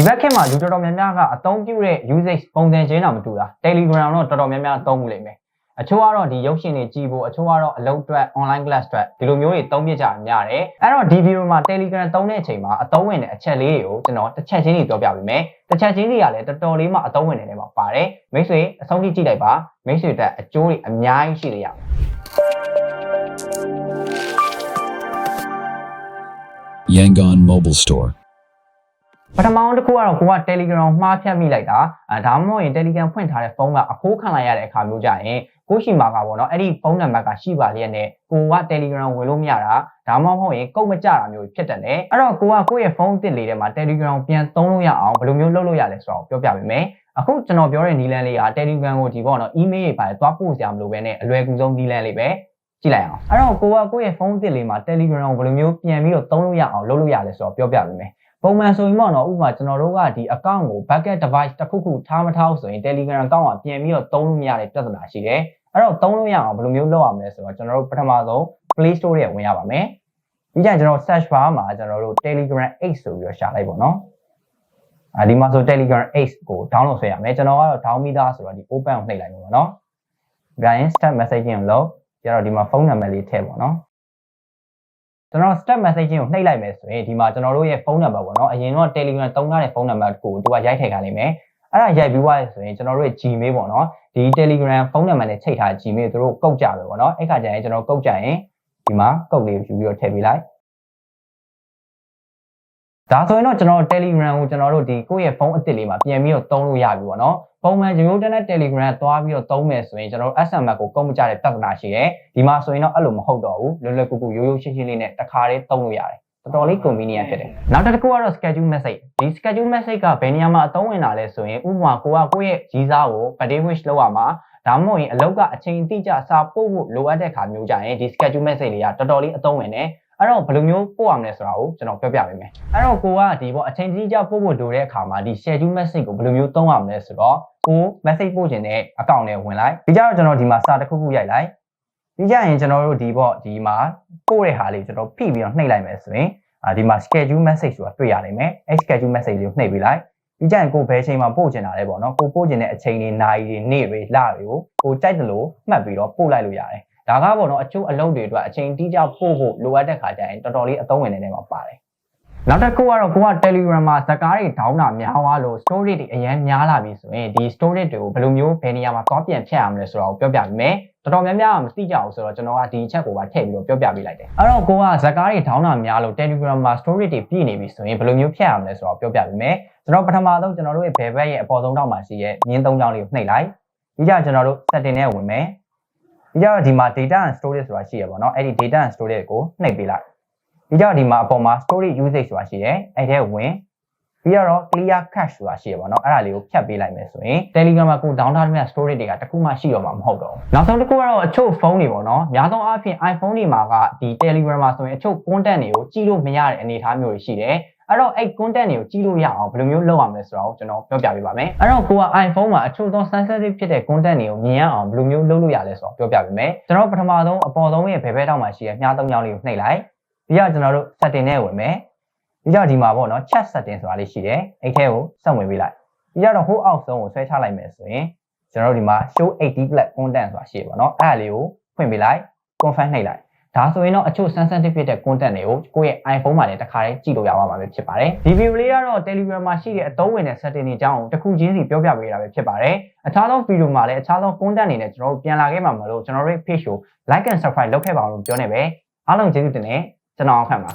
ဒီဘက်ခေတ်မှာလူတော်တော်များများကအသုံးပြုတဲ့ usage ပုံစံချင်းတော့မတူတာ Telegram တော့တော်တော်များများသုံးမှုလိမ့်မယ်အချို့ကတော့ဒီရုပ်ရှင်တွေကြည့်ဖို့အချို့ကတော့အလုပ်အတွက် online class အတွက်ဒီလိုမျိုးတွေသုံးပြကြများတယ်အဲ့တော့ဒီ video မှာ Telegram သုံးတဲ့အချိန်မှာအသုံးဝင်တဲ့အချက်လေးတွေကိုကျွန်တော်တစ်ချက်ချင်းတွေပြောပြပေးမယ်တစ်ချက်ချင်းတွေကလည်းတော်တော်လေးမှအသုံးဝင်နေတယ်မှာပါတယ်မိတ်ဆွေအဆုံးထိကြည့်လိုက်ပါမိတ်ဆွေတက်အကျိုးတွေအများကြီးရှိနေရမယ် Yangon Mobile Store. ပထမအောင်တစ်ခုကတော့ကိုက Telegram မှားဖြတ်မိလိုက်တာအဲဒါမှမဟုတ်ရင် Telegram ဖွင့်ထားတဲ့ဖုန်းကအခိုးခံလိုက်ရတဲ့အခါမျိုးကြရင်ကိုရှိမှာကပေါ့နော်အဲ့ဒီဖုန်းနံပါတ်ကရှိပါလျက်နဲ့ကိုက Telegram ဝင်လို့မရတာဒါမှမဟုတ်ရင်ကုတ်မကြတာမျိုးဖြစ်တယ်လေအဲ့တော့ကိုကကိုယ့်ရဲ့ဖုန်းအသစ်လေးထဲမှာ Telegram ပြန်သုံးလို့ရအောင်ဘယ်လိုမျိုးလုပ်လို့ရလဲဆိုတော့ပြောပြပေးမယ်အခုကျွန်တော်ပြောတဲ့နီလန်းလေးက Telegram ကိုဒီပေါ့နော် email တွေပါတယ်သွားပို့စရာမလိုဘဲနဲ့အလွယ်ကူဆုံးနီလန်းလေးပဲကြည့်လိုက်အောင်အဲ့တော့ကိုကကိုယ့်ရဲ့ဖုန်းအသစ်လေးမှာ Telegram ကိုဘယ်လိုမျိုးပြန်ပြီးတော့သုံးလို့ရအောင်လုပ်လို့ရလဲဆိုတော့ပြောပြပေးမယ် ပုံမှန်ဆိုရင်ပေါ့နော်ဥပမာကျွန်တော်တို့ကဒီ account ကို backup device တစ်ခုခုထားမထားဘူးဆိုရင် Telegram account ကပြန်ပြီးတော့သုံးလို့မရတဲ့ပြဿနာရှိတယ်အဲ့တော့သုံးလို့ရအောင်ဘယ်လိုမျိုးလုပ်ရမလဲဆိုတော့ကျွန်တော်တို့ပထမဆုံး Play Store ရဲ့ဝင်ရပါမယ်ပြီးကြရင်ကျွန်တော် search bar မှာကျွန်တော်တို့ Telegram 8ဆိုပြီးတော့ရှာလိုက်ပေါ့နော်အာဒီမှာဆို Telegram 8ကို download ဆွဲရမယ်ကျွန်တော်ကတော့ download မိသားဆိုတော့ဒီ open ကိုနှိပ်လိုက်မှာပေါ့နော်ပြီးရင် start messaging ကိုလုပ်ကြတော့ဒီမှာဖုန်းနံပါတ်လေးထည့်ပေါ့နော် ကျွန်တော် step messaging ကိုနှိပ်လိုက်မယ်ဆိုရင်ဒီမှာကျွန်တော်တို့ရဲ့ဖုန်းနံပါတ်ပေါ့နော်အရင်တော့ Telegram တုံးထားတဲ့ဖုန်းနံပါတ်ကိုသူကရိုက်ထည့်ခိုင်းလိမ့်မယ်အဲ့ဒါရိုက်ပြီးသွားရဆိုရင်ကျွန်တော်တို့ရဲ့ Gmail ပေါ့နော်ဒီ Telegram ဖုန်းနံပါတ်နဲ့ချိန်ထား Gmail သူတို့ကုတ်ကြပဲပေါ့နော်အဲ့ခါကျရင်ကျွန်တော်ကုတ်ကြရင်ဒီမှာကုတ်လေးယူပြီးတော့ထည့်ပေးလိုက် ဒါဆိုရင်တော့ကျွန်တော် Telegram ကိုကျွန်တော်တို့ဒီကိုယ့်ရဲ့ဖုန်းအသစ်လေးမှာပြန်ပြီးတော့သုံးလို့ရပြီပေါ့နော်ပုံမှန်ရိုးရိုးတန်းတဲ့ Telegram သွားပြီးတော့သုံးမယ်ဆိုရင်ကျွန်တော်တို့ SMS ကိုကုတ်မကြတဲ့ပြဿနာရှိတယ်ဒီမှာဆိုရင်တော့အဲ့လိုမဟုတ်တော့ဘူးလွယ်လွယ်ကူကူရိုးရိုးရှင်းရှင်းလေးနဲ့တစ်ခါတည်းသုံးလို့ရတယ်တော်တော်လေး convenient ဖြစ်တယ်နောက်တစ်ခုကတော့ schedule message ဒီ schedule message ကဘယ်နေရာမှာအသုံးဝင်တာလဲဆိုရင်ဥပမာကိုကကိုယ့်ရဲ့ကြီးစားကို birthday wish လုပ်ရမှာဒါမှမဟုတ်ရင်အလုပ်ကအချိန်တိကျစာပို့ဖို့လိုအပ်တဲ့ခါမျိုးကြရင်ဒီ schedule message လေးကတော်တော်လေးအသုံးဝင်တယ် အဲ့တော့ဘယ်လိုမျိုးပို့ရမလဲဆိုတာကိုကျွန်တော်ပြောပြပေးမယ်အဲ့တော့ကိုကဒီပေါ့အချိန်တိကျပို့ဖို့လိုတဲ့အခါမှာဒီ schedule message ကိုဘယ်လိုမျိုးသုံးရမလဲဆိုတော့ကို message ပို့ခြင်းနဲ့အကောင့်နဲ့ဝင်လိုက်ပြီးကြတော့ကျွန်တော်ဒီမှာစာတစ်ခုခုရိုက်လိုက်ပြီးကြရင်ကျွန်တော်တို့ဒီပေါ့ဒီမှာပို့တဲ့ဟာလေးကျွန်တော်ဖိပြီးတော့နှိပ်လိုက်မယ်ဆိုရင်အာဒီမှာ schedule message ဆိုတာတွေ့ရနိုင်မယ်အဲ schedule message လေးကိုနှိပ်ပေးလိုက်ပြီးကြရင်ကိုဘယ်ချိန်မှာပို့ချင်တာလဲပေါ့နော်ကိုပို့ချင်တဲ့အချိန်တွေနာရီတွေနေ့တွေလတွေကိုကိုကြိုက်တယ်လို့မှတ်ပြီးတော့ပို့လိုက်လို့ရတယ် ဒါကပေါ့နော်အချို့အလုပ်တွေအတွက်အချိန်တိကျပို့ဖို့လိုအပ်တဲ့ခါကျရင်တော်တော်လေးအသုံးဝင်နေတယ်မှာပါတယ်နောက်တစ်ခုကတော့ကိုက Telegram မှာဇာတ်ကားတွေဒေါင်းတာများသွားလို့ story တွေအရင်များလာပြီဆိုရင်ဒီ story တွေကိုဘယ်လိုမျိုးဘယ်နေရာမှာသွားပြန်ဖြတ်ရမလဲဆိုတော့ပြောပြပေးမယ်တော်တော်များများမသိကြအောင်ဆိုတော့ကျွန်တော်ကဒီချက်ကိုပါထည့်ပြီးတော့ပြောပြပေးလိုက်တယ်အဲ့တော့ကိုကဇာတ်ကားတွေဒေါင်းတာများလို့ Telegram မှာ story တွေပြည့်နေပြီဆိုရင်ဘယ်လိုမျိုးဖြတ်ရမလဲဆိုတော့ပြောပြပေးမယ်ကျွန်တော်ပထမဆုံးကျွန်တော်တို့ရဲ့ဘယ်ဘက်ရဲ့အပေါ်ဆုံးတောက်မှာရှိရဲ့မြင်းသုံးချောင်းလေးကိုနှိပ်လိုက်ပြီးကြကျွန်တော်တို့ setting ထဲဝင်မယ် ပြီးကြတော့ဒီမှာ data and storage ဆိုတာရှိရပါတော့အဲ့ဒီ data and storage ကိုနှိပ်ပေးလိုက်ပြီးကြတော့ဒီမှာအပေါ်မှာ storage usage ဆိုတာရှိတယ်အဲ့ထဲဝင်ပြီးတော့ clear cache ဆိုတာရှိရပါတော့အဲ့ဒါလေးကိုဖြတ်ပေးလိုက်မယ်ဆိုရင် Telegram မှာကို down ထားတဲ့ storage တွေကတခုမှရှိတော့မှာမဟုတ်တော့ဘူးနောက်ဆုံးတစ်ခုကတော့အချို့ဖုန်းတွေပေါ့နော်များသောအားဖြင့် iPhone တွေမှာကဒီ Telegram မှာဆိုရင်အချို့ content တွေကိုကြည့်လို့မရတဲ့အနေအထားမျိုးတွေရှိတယ် အဲ့တော့အဲ့ content တွေကိုကြည့်လို့ရအောင်ဘယ်လိုမျိုးလုပ်ရမလဲဆိုတော့ကျွန်တော်ပြောပြပေးပါမယ်အဲ့တော့ကိုက iPhone မှာအချို့သော sensitive ဖြစ်တဲ့ content တွေကိုမြင်ရအောင်ဘယ်လိုမျိုးလုပ်လို့ရလဲဆိုတော့ပြောပြပေးမယ်ကျွန်တော်ပထမဆုံးအပေါ်ဆုံးရဲ့ဘယ်ဘက်တောက်မှာရှိတဲ့မြားသုံးချောင်းလေးကိုနှိပ်လိုက်ပြီးတော့ကျွန်တော်တို့ setting နဲ့ဝင်မယ်ပြီးတော့ဒီမှာပေါ့နော် chat setting ဆိုတာလေးရှိတယ်အဲ့ထဲကိုဆက်ဝင်ပေးလိုက်ပြီးတော့ဟိုအောက်ဆုံးကိုဆွဲချလိုက်မယ်ဆိုရင်ကျွန်တော်တို့ဒီမှာ show 80 black content ဆိုတာရှိရပါတော့အဲ့ဒါလေးကိုဖွင့်ပေးလိုက် confirm နှိပ်လိုက် ဒါဆိုရင်တော့အချို့ sensitive ဖြစ်တဲ့ content တွေကိုကိုယ့်ရဲ့ iPhone မှာလည်းတစ်ခါတည်းကြည့်လို့ရပါမှာပဲဖြစ်ပါတယ်ဒီ video လေးကတော့ Telegram မှာရှိတဲ့အသုံးဝင်တဲ့ setting တွေအကြောင်းတစ်ခုချင်းစီပြောပြပေးတာပဲဖြစ်ပါတယ်အခြားသော video မှာလည်းအခြားသော content တွေနဲ့ကျွန်တော်တို့ပြန်လာခဲ့မှာမလို့ကျွန်တော်တို့ page ကို like and subscribe လုပ်ခဲ့ပါအောင်လို့ပြောနေပဲအားလုံးကျေးဇူးတင်တယ်ကျွန်တော်အောင်ခန့်ပါ